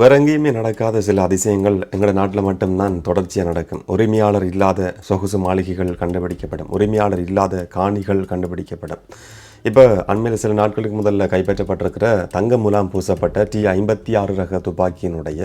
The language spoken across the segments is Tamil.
வேற எங்கேயுமே நடக்காத சில அதிசயங்கள் எங்கள் நாட்டில் மட்டும்தான் தொடர்ச்சியாக நடக்கும். உரிமையாளர் இல்லாத சொகுசு மாளிகைகள் கண்டுபிடிக்கப்படும். உரிமையாளர் இல்லாத காணிகள் கண்டுபிடிக்கப்படும். இப்போ அண்மையில் சில நாட்களுக்கு முதல்ல கைப்பற்றப்பட்டிருக்கிற தங்க முலாம் பூசப்பட்ட டி ஐம்பத்தி ஆறு ரக துப்பாக்கியினுடைய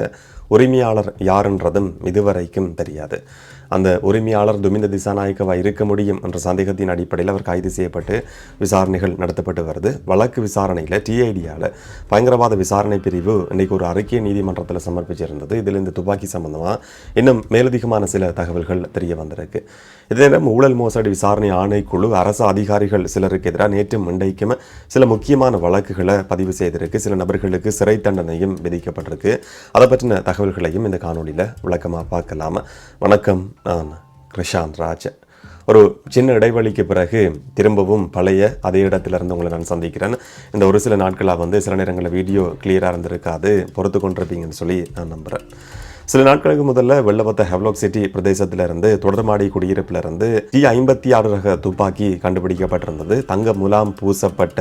உரிமையாளர் யாருன்றதும் இதுவரைக்கும் தெரியாது. அந்த உரிமையாளர் துமிந்த திசாநாயக்கவா இருக்க முடியும் என்ற சந்தேகத்தின் அடிப்படையில் அவர் கைது செய்யப்பட்டு விசாரணைகள் நடத்தப்பட்டு வருது. வழக்கு விசாரணையில் டிஐடியால் பயங்கரவாத விசாரணை பிரிவு இன்னைக்கு ஒரு அறிக்கை நீதிமன்றத்தில் சமர்ப்பிச்சிருந்தது. இதில் இந்த துப்பாக்கி சம்பந்தமாக இன்னும் மேலதிகமான சில தகவல்கள் தெரிய வந்திருக்கு. இதே நேரம் ஊழல் மோசடி விசாரணை ஆணைக்குழு அரசு அதிகாரிகள் சிலருக்கு எதிராக நேற்று இன்றைக்கும் சில முக்கியமான வழக்குகளை பதிவு செய்திருக்கு. சில நபர்களுக்கு சிறை தண்டனையும் விதிக்கப்பட்டிருக்கு. அதை பற்றின தகவல்களையும் இந்த காணொலியில் விளக்கமாக பார்க்கலாம். வணக்கம் நான் கிருஷாந்த் ராஜ். ஒரு சின்ன இடைவெளிக்கு பிறகு திரும்பவும் பழைய அதே இடத்துல இருந்து உங்களை நான் சந்திக்கிறேன். இந்த ஒரு சில நாட்களாக வந்து சில நேரங்களில் வீடியோ கிளியராக இருந்திருக்காது பொறுத்து கொண்டிருப்பீங்கன்னு சொல்லி நான் நம்புகிறேன் சில நாட்களுக்கு முதல்ல வெள்ளப்பத்த ஹெவ்லாக் சிட்டி பிரதேசத்திலிருந்து தொடர்மாடி குடியிருப்பிலிருந்து டி ஐம்பத்தி ஆறு ரக துப்பாக்கி கண்டுபிடிக்கப்பட்டிருந்தது. தங்க முலாம் பூசப்பட்ட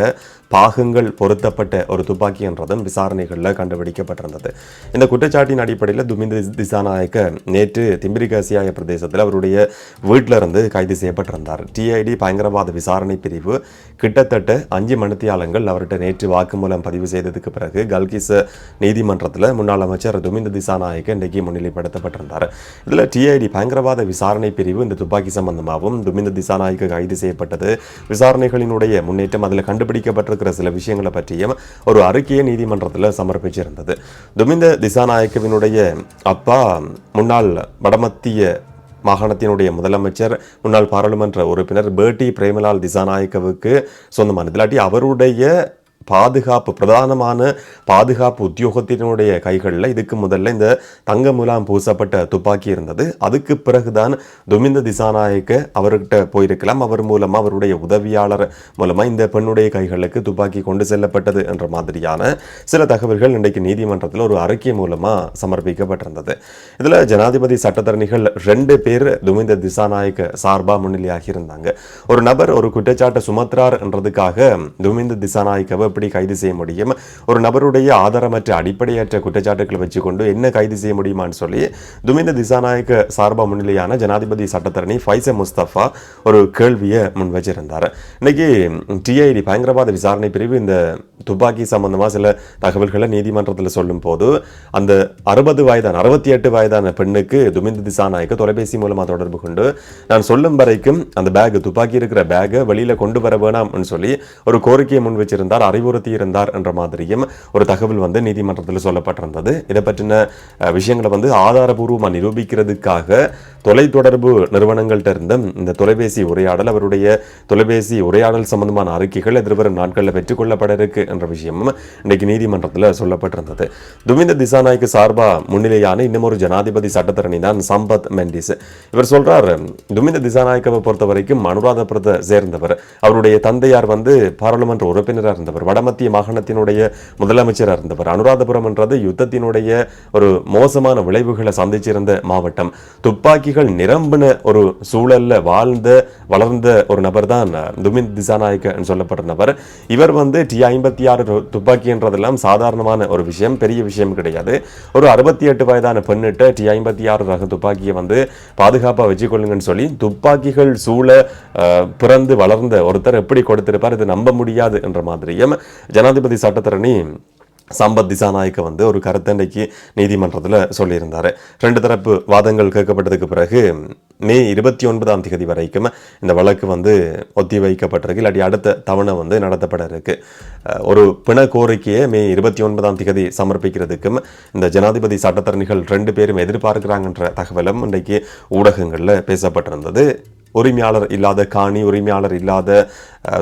பாகங்கள் பொருத்தப்பட்ட ஒரு துப்பாக்கி என்றதும் விசாரணைகளில் கண்டுபிடிக்கப்பட்டிருந்தது. இந்த குற்றச்சாட்டின் அடிப்படையில் துமிந்த திசாநாயக்க நேற்று திம்பிரிகாசியாய பிரதேசத்தில் அவருடைய வீட்டிலிருந்து கைது செய்யப்பட்டிருந்தார். டிஐடி பயங்கரவாத விசாரணை பிரிவு கிட்டத்தட்ட அஞ்சு மணித்தியாலங்கள் அவர்கிட்ட நேற்று வாக்குமூலம் பதிவு செய்ததுக்கு பிறகு கல்கிஸ் நீதிமன்றத்தில் முன்னாள் அமைச்சர் துமிந்த திசாநாயக்க இன்றைக்கு முன்னிலைப்படுத்தப்பட்டிருந்தார். இதில் டிஐடி பயங்கரவாத விசாரணை பிரிவு இந்த துப்பாக்கி சம்பந்தமாகவும் துமிந்த திசாநாயக்கு கைது செய்யப்பட்டது. விசாரணைகளினுடைய முன்னேற்றம் அதில் கண்டுபிடிக்கப்பட்டிருக்கிற சில விஷயங்களை பற்றியும் ஒரு அறிக்கையை நீதிமன்றத்தில் சமர்ப்பிச்சிருந்தது. துமிந்த திசாநாயக்கவினுடைய அப்பா முன்னாள் வடமத்திய மாகாணத்தினுடைய முதலமைச்சர் முன்னாள் பாராளுமன்ற உறுப்பினர் பேட்டி பிரேமலால் திசாநாயக்கவுக்கு சொந்தமானது. இல்லாட்டி அவருடைய பாதுகாப்பு பிரதானமான பாதுகாப்பு உத்தியோகத்தினுடைய கைகளில் இதுக்கு முதல்ல இந்த தங்க முலாம் பூசப்பட்ட துப்பாக்கி இருந்தது. அதுக்கு பிறகுதான் துமிந்த திசாநாயக்க அவர்கிட்ட போயிருக்கலாம். அவர் மூலமாக அவருடைய உதவியாளர் மூலமாக இந்த பெண்ணுடைய கைகளுக்கு துப்பாக்கி கொண்டு செல்லப்பட்டது என்ற மாதிரியான சில தகவல்கள் இன்றைக்கு நீதிமன்றத்தில் ஒரு அறிக்கை மூலமாக சமர்ப்பிக்கப்பட்டிருந்தது. இதில் ஜனாதிபதி சட்டத்தரணிகள் ரெண்டு பேர் துமிந்த திசாநாயக்க சார்பா முன்னிலையாகி இருந்தாங்க. ஒரு நபர் ஒரு குற்றச்சாட்டை சுமத்துறார் என்றதுக்காக துமிந்த திசாநாயக்கவை எப்படி கைது செய்ய முடியும்? ஒரு நபருடைய ஆதாரமற்ற அடிப்படையற்ற குற்றச்சாட்டுகளை வச்சுக்கொண்டு என்ன கைது செய்ய முடியுமான்னு சொல்லி துமிந்த திசாநாயக்க சார்பா முன்னிலையான ஜனாதிபதி சட்டத்தரணி ஃபைச முஸ்தபா ஒரு கேள்வியை முன் வச்சிருந்தார். இன்னைக்கு டிஐடி பயங்கரவாத விசாரணை பிரிவு இந்த துப்பாக்கி சம்பந்தமா சில தகவல்களை நீதிமன்றத்தில் சொல்லும் போது அந்த அறுபது வயதான அறுபத்தி எட்டு வயதான பெண்ணுக்கு துமிந்த திசாநாயக்க தொலைபேசி மூலமா தொடர்பு கொண்டு நான் சொல்லும் வரைக்கும் அந்த பேக் துப்பாக்கி இருக்கிற பேக்கை வெளியில கொண்டு வர வேணாம்னு சொல்லி ஒரு கோரிக்கையை முன் வச்சிருந்தார். அறிவுறுத்தி இருந்தார் என்ற மாதிரியும் ஒரு தகவல் வந்து நீதிமன்றத்தில் சொல்லப்பட்டிருந்தது. இதை பற்றின விஷயங்களை வந்து ஆதாரபூர்வமாக நிரூபிக்கிறதுக்காக தொலைத்தொடர்பு நிறுவனங்கள்ட்ட இருந்து இந்த தொலைபேசி உரையாடல் அவருடைய தொலைபேசி உரையாடல் சம்பந்தமான அறிக்கைகள் எதிர்வரும் நாட்களில் பெற்றுக்கொள்ளப்பட இருக்கு என்ற விஷயமும் இன்னைக்கு நீதிமன்றத்தில் சொல்லப்பட்டிருந்தது. துமிந்த திசாநாய்க்கு சார்பா முன்னிலையான இன்னமொரு ஜனாதிபதி சட்டத்தரணி தான் சம்பத் மெண்டிஸ். இவர் சொல்றார் துமிந்த திசாநாயக்கவை பொறுத்த வரைக்கும் அனுராதபுரத்தை சேர்ந்தவர். அவருடைய தந்தையார் வந்து பாராளுமன்ற உறுப்பினராக இருந்தவர். வடமத்திய மாகாணத்தினுடைய முதலமைச்சராக இருந்தவர். அனுராதபுரம் என்றது யுத்தத்தினுடைய ஒரு மோசமான விளைவுகளை சந்திச்சிருந்த மாவட்டம். துப்பாக்கிகள் நிரம்பின ஒரு சூழல்ல வாழ்ந்த வளர்ந்த ஒரு நபர் தான் துமிந்த் திசாநாயக்க சொல்லப்படுற நபர். இவர் வந்து டி ஐம்பத்தி ஆறு துப்பாக்கி என்றதெல்லாம் சாதாரணமான ஒரு விஷயம் பெரிய விஷயம் கிடையாது. ஒரு அறுபத்தி எட்டு வயதான பெண்ணிட்ட டி ஐம்பத்தி ஆறு ரக துப்பாக்கியை வந்து பாதுகாப்பாக வச்சுக்கொள்ளுங்கன்னு சொல்லி துப்பாக்கிகள் சூழ பிறந்து வளர்ந்த ஒருத்தர் எப்படி கொடுத்திருப்பார் இது நம்ப முடியாது என்ற மாதிரியும் ஜனாதிபதி சட்டத்தரணி சம்பத் திசாநாயக்க வந்து ஒரு கருத்தண்டைக்கு நீதிமன்றத்தில் சொல்லியிருந்தார். ரெண்டு தரப்பு வாதங்கள் கேட்கப்பட்டதுக்கு பிறகு மே இருபத்தி ஒன்பதாம் தேதி வரைக்கும் இந்த வழக்கு வந்து ஒத்தி வைக்கப்பட்டிருக்கு. இல்லாட்டி அடுத்த தவணை வந்து நடத்தப்பட இருக்கு. ஒரு பிண கோரிக்கையை மே இருபத்தி ஒன்பதாம் தேதி சமர்ப்பிக்கிறதுக்கும் இந்த ஜனாதிபதி சட்டத்தரணிகள் ரெண்டு பேரும் எதிர்பார்க்கிறாங்கன்ற தகவலும் இன்றைக்கு ஊடகங்களில் பேசப்பட்டிருந்தது. உரிமையாளர் இல்லாத காணி உரிமையாளர் இல்லாத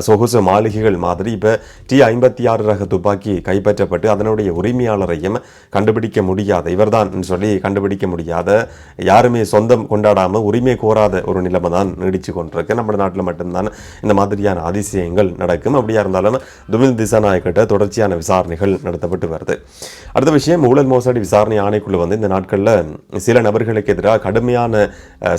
சொகுசு மாளிகைகள் மாதிரி இப்போ டி ஐம்பத்தி ஆறு ரக துப்பாக்கி கைப்பற்றப்பட்டு அதனுடைய உரிமையாளரையும் கண்டுபிடிக்க முடியாத இவர்தான் சொல்லி கண்டுபிடிக்க முடியாத யாருமே சொந்தம் கொண்டாடாமல் உரிமை கோராத ஒரு நிலைமை தான் நீடிச்சு கொண்டிருக்கு. நம்ம நாட்டில் மட்டும்தான் இந்த மாதிரியான அதிசயங்கள் நடக்கும். அப்படியா இருந்தாலும் துமில் திசாநாயக்கிட்ட தொடர்ச்சியான விசாரணைகள் நடத்தப்பட்டு வருது. அடுத்த விஷயம் ஊழல் மோசடி விசாரணை ஆணைக்குழு வந்து இந்த நாட்களில் சில நபர்களுக்கு எதிராக கடுமையான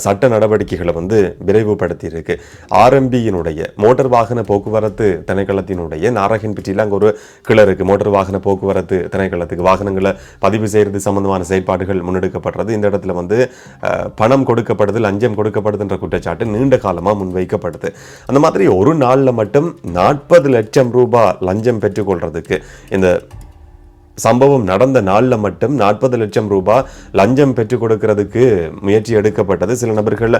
சட்ட நடவடிக்கைகளை வந்து விரைவுபடுத்தி இருக்கு ஆர்எம்பியினுடைய மோட்டார் வாகன வாகன போக்குவரத்து திணைக்களத்தினுடைய நாரகன்பட்டியில் அங்கே ஒரு கிளை இருக்குது மோட்டார் வாகன போக்குவரத்து திணைக்களத்துக்கு வாகனங்களை பதிவு செய்கிறது சம்பந்தமான செயற்பாடுகள் முன்னெடுக்கப்படுறது இந்த இடத்துல வந்து பணம் கொடுக்கப்படுது லஞ்சம் கொடுக்கப்படுதுன்ற குற்றச்சாட்டு நீண்ட காலமாக முன்வைக்கப்படுது. அந்த மாதிரி ஒரு நாளில் மட்டும் நாற்பது லட்சம் ரூபாய் லஞ்சம் பெற்றுக்கொள்றதுக்கு இந்த சம்பவம் நடந்த நாளில் மட்டும் நாற்பது லட்சம் ரூபாய் லஞ்சம் பெற்றுக் கொடுக்கறதுக்கு முயற்சி எடுக்கப்பட்டது. சில நபர்கள்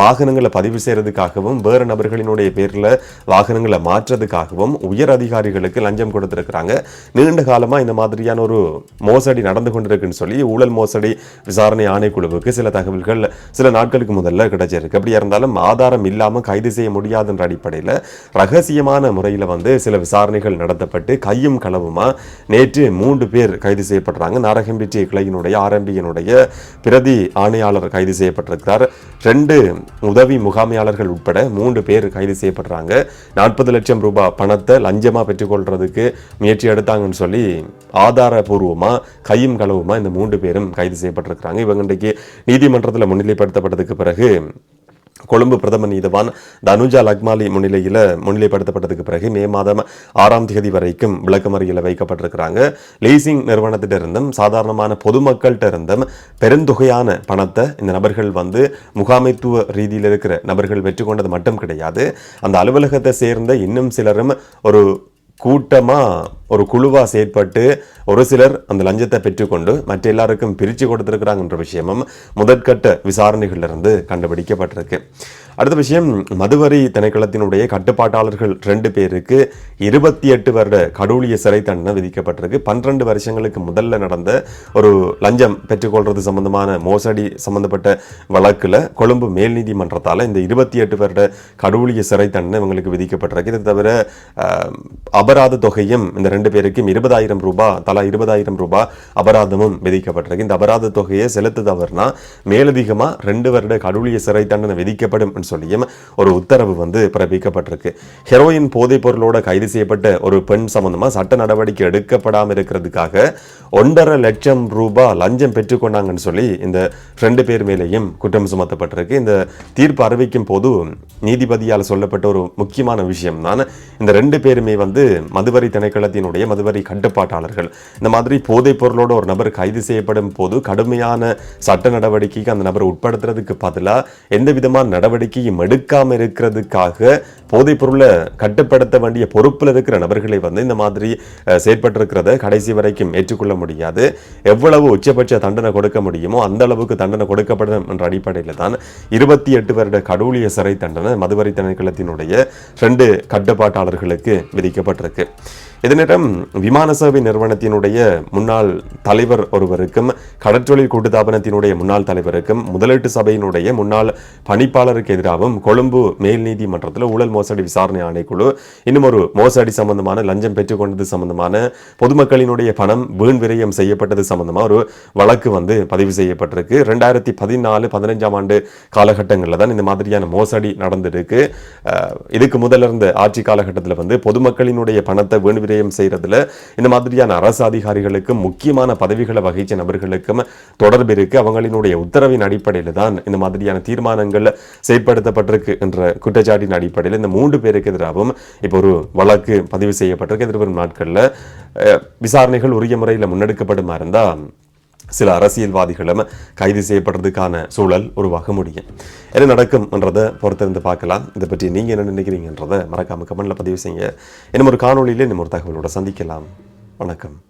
வாகனங்களை பதிவு செய்கிறதுக்காகவும் வேறு நபர்களினுடைய பேரில் வாகனங்களை மாற்றுறதுக்காகவும் உயர் அதிகாரிகளுக்கு லஞ்சம் கொடுத்துருக்குறாங்க. நீண்ட காலமாக இந்த மாதிரியான ஒரு மோசடி நடந்து கொண்டிருக்குன்னு சொல்லி ஊழல் மோசடி விசாரணை ஆணைக்குழுவுக்கு சில தகவல்கள் சில நாட்களுக்கு முதல்ல கிடைச்சிருக்கு. அப்படியா இருந்தாலும் ஆதாரம் இல்லாமல் கைது செய்ய முடியாதுன்ற அடிப்படையில் ரகசியமான முறையில் வந்து சில விசாரணைகள் நடத்தப்பட்டு கையும் களவுமாக நேற்று மூன்று பேர் கைது செய்யப்படுறாங்க நாரகம்பிட்டி கிளையினுடைய ஆரம்பியினுடைய பிரதி ஆணையாளர் கைது செய்யப்பட்டிருக்கிறார். ரெண்டு உதவி முகாமையாளர்கள் உட்பட மூன்று பேர் கைது செய்யப்படுறாங்க நாற்பது லட்சம் ரூபாய் பணத்தை லஞ்சமா பெற்றுக்கொள்றதுக்கு முயற்சி எடுத்தாங்கன்னு சொல்லி ஆதாரபூர்வமாக கையும் களவுமாக இந்த மூன்று பேரும் கைது செய்யப்பட்டிருக்கிறாங்க. இவங்க இன்றைக்கு நீதிமன்றத்தில் முன்னிலைப்படுத்தப்பட்டதுக்கு பிறகு கொழும்பு பிரதம நீதவான் தனுஜா லக்மாலி முன்னிலையில் முன்னிலைப்படுத்தப்பட்டதுக்கு பிறகு மே மாதம் ஆறாம் தேதி வரைக்கும் விளக்கமறியில் வைக்கப்பட்டிருக்கிறாங்க. லீசிங் நிறுவனத்திட்ட இருந்தும் சாதாரணமான பொதுமக்கள்கிட்ட இருந்தும் பெருந்தொகையான பணத்தை இந்த நபர்கள் வந்து முகாமைத்துவ ரீதியில் இருக்கிற நபர்கள் வெற்றி கொண்டது மட்டும் கிடையாது. அந்த அலுவலகத்தை சேர்ந்த இன்னும் சிலரும் ஒரு கூட்டமாக ஒரு குழுவாக செயற்பட்டு ஒரு சிலர் அந்த லஞ்சத்தை பெற்றுக்கொண்டு மற்ற எல்லாருக்கும் பிரித்து கொடுத்திருக்கிறாங்கன்ற விஷயமும் முதற்கட்ட விசாரணைகளிலிருந்து கண்டுபிடிக்கப்பட்டிருக்கு. அடுத்த விஷயம் மதுவரி திணைக்களத்தினுடைய கட்டுப்பாட்டாளர்கள் ரெண்டு பேருக்கு இருபத்தி எட்டு வருட கடூழிய சிறை தண்டனை விதிக்கப்பட்டிருக்கு. பன்னிரண்டு வருஷங்களுக்கு முதல்ல நடந்த ஒரு லஞ்சம் பெற்றுக்கொள்வது சம்பந்தமான மோசடி சம்பந்தப்பட்ட வழக்கில் கொழும்பு மேல் நீதிமன்றத்தால் இந்த இருபத்தி எட்டு வருட கடூழிய சிறை தண்டனை இவங்களுக்கு விதிக்கப்பட்டிருக்கு. இது தவிர அபராத தொகையும் இந்த ரெண்டு பேருக்கும் இருபதாயிரம் ரூபாய் தலா இருபதாயிரம் ரூபாய் அபராதமும் விதிக்கப்பட்டிருக்கு. இந்த அபராத தொகையை செலுத்த தவறுனா மேலதிகமா ரெண்டு வருட கடவுளிய சிறை தண்டனை விதிக்கப்படும் சொல்லியும் ஒரு உத்தரவு வந்து பிறப்பிக்கப்பட்டிருக்கு. ஹெரோயின் போதைப் பொருளோட கைது செய்யப்பட்ட ஒரு பெண் சம்பந்தமாக சட்ட நடவடிக்கை எடுக்கப்படாமல் இருக்கிறதுக்காக ஒன்றரை லட்சம் ரூபாய் லஞ்சம் பெற்றுக்கொண்டாங்கன்னு சொல்லி இந்த ரெண்டு பேர் மேலேயும் குற்றம் சுமத்தப்பட்டிருக்கு. இந்த தீர்ப்பு அறிவிக்கும் போது நீதிபதியால் சொல்லப்பட்ட ஒரு முக்கியமான விஷயம் தான் இந்த ரெண்டு பேருமே வந்து மதுவரி திணைக்களத்தின் திணைக்களத்தினுடைய மதுவரி கட்டுப்பாட்டாளர்கள். இந்த மாதிரி போதைப் பொருளோட ஒரு நபர் கைது செய்யப்படும் போது கடுமையான சட்ட நடவடிக்கைக்கு அந்த நபரை உட்படுத்துறதுக்கு பதிலாக எந்த விதமான நடவடிக்கையும் எடுக்காமல் இருக்கிறதுக்காக போதைப் பொருளை கட்டுப்படுத்த வேண்டிய பொறுப்பில் இருக்கிற நபர்களை வந்து இந்த மாதிரி செயற்பட்டிருக்கிறத கடைசி வரைக்கும் ஏற்றுக்கொள்ள முடியாது. எவ்வளவு உச்சபட்ச தண்டனை கொடுக்க முடியுமோ அந்த அளவுக்கு தண்டனை கொடுக்கப்படும் என்ற அடிப்படையில் தான் இருபத்தி எட்டு வருட கடவுளிய சிறை தண்டனை மதுவரி திணைக்களத்தினுடைய ரெண்டு கட்டுப்பாட்டாளர்களுக்கு விதிக்கப்பட்டிருக்கு. இதே நேரம் விமான சேவை நிறுவனத்தினுடைய முன்னாள் தலைவர் ஒருவருக்கும் கடற்றொழில் கூட்டுத்தாபனத்தினுடைய முன்னாள் தலைவருக்கும் முதலீட்டு சபையினுடைய முன்னாள் பணிப்பாளருக்கு எதிராகவும் கொழும்பு மேல் நீதிமன்றத்தில் ஊழல் மோசடி விசாரணை ஆணைக்குழு இன்னும் ஒரு மோசடி சம்பந்தமான லஞ்சம் பெற்றுக்கொண்டது சம்பந்தமான பொதுமக்களினுடைய பணம் வீண் விரயம் செய்யப்பட்டது சம்பந்தமாக ஒரு வழக்கு வந்து பதிவு செய்யப்பட்டிருக்கு. ரெண்டாயிரத்தி பதினாலு பதினஞ்சாம் ஆண்டு காலகட்டங்களில் தான் இந்த மாதிரியான மோசடி நடந்திருக்கு. இதுக்கு முதல்ல இருந்த ஆட்சி காலகட்டத்தில் வந்து பொதுமக்களினுடைய பணத்தை வீண் விரயம் செய்கிறதுல இந்த மாதிரியான அரசு அதிகாரிகளுக்கும் முக்கியமான பதவிகளை வகிச்ச நபர்களுக்கும் தொடர்பு இருக்கு. அவங்களினுடைய உத்தரவின் அடிப்படையில் தான் இந்த மாதிரியான தீர்மானங்கள் செயற்படுத்தப்பட்டிருக்கு என்ற குற்றச்சாட்டின் அடிப்படையில் இந்த மூன்று பேருக்கு எதிராகவும் இப்போ ஒரு வழக்கு பதிவு செய்யப்பட்டிருக்கு. எதிர்வரும் நாட்களில் விசாரணைகள் உரிய முறையில் முன்னெடுக்கப்படுமா இருந்தால் சில அரசியல்வாதிகளும் கைது செய்யப்படுறதுக்கான சூழல் உருவாக முடியும். என்ன நடக்கும் என்றதை பொறுத்திருந்து பார்க்கலாம். இதை பற்றி நீங்கள் என்ன நினைக்கிறீங்கன்றதை மறக்காம கமெண்டில் பதிவு செய்யுங்க. இன்னும் ஒரு காணொலியில் இன்னும் ஒரு தகவலோட சந்திக்கலாம். வணக்கம்.